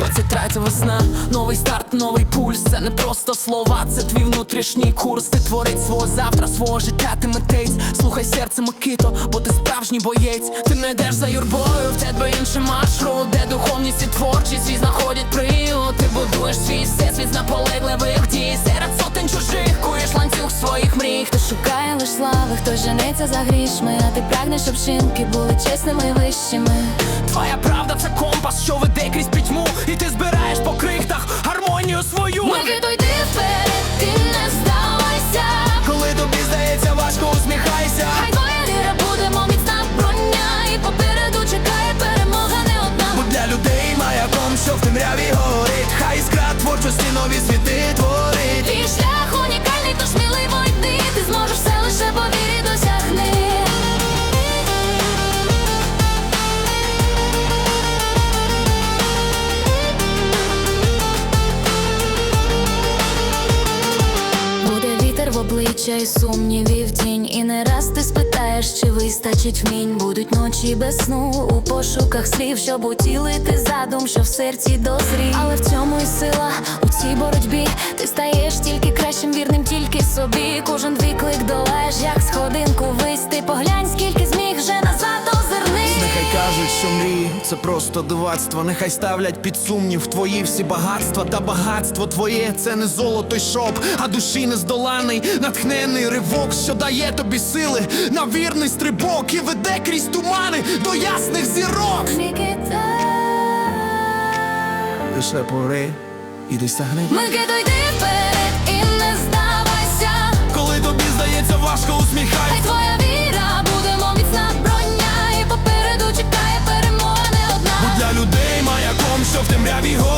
23 весна, новий старт, новий пульс. Це не просто слова, це твій внутрішній курс. Ти творець свого завтра, свого життя, ти митець. Слухай серце Микито, бо ти справжній боєць. Ти не йдеш за юрбою, в тебе інший маршрут, де духовність і творчість свій знаходять приют. Ти будуєш свій всесвіт з наполегливих дій. Серед сотень чужих куєш ланцюг своїх мрій. Хто шукає лиш слави, хто женеться за грішми, а ти прагнеш, щоб вчинки були чесними і вищими. Твоя правда це компас, що пітьму, і ти збираєш по крихтах гармонію свою. Микито, йди вперед, ти не здавайся. Коли тобі здається важко, усміхайся. Хай твоя віра буде, мов міцна броня, і попереду чекає перемога не одна. Бо для людей маяком, що в темряві горить. Хай іскра творчості нові світи в обличчя і сумнівів тінь. І не раз ти спитаєш, чи вистачить вмінь. Будуть ночі без сну у пошуках слів, щоб утілити задум, що в серці дозрів Але в цьому і сила у цій боротьбі. Ти стаєш тільки кращим, вірним тільки собі. Кожен кажуть, що мрії це просто дивацтво. Нехай ставлять під сумнів твої всі багатства, та багатство твоє це не золото й шоп, а душі нездоланий, натхнений ривок, що дає тобі сили на вірний стрибок і веде крізь тумани до ясних зірок. Микита Лише пори і досягни. Микито, йди heavy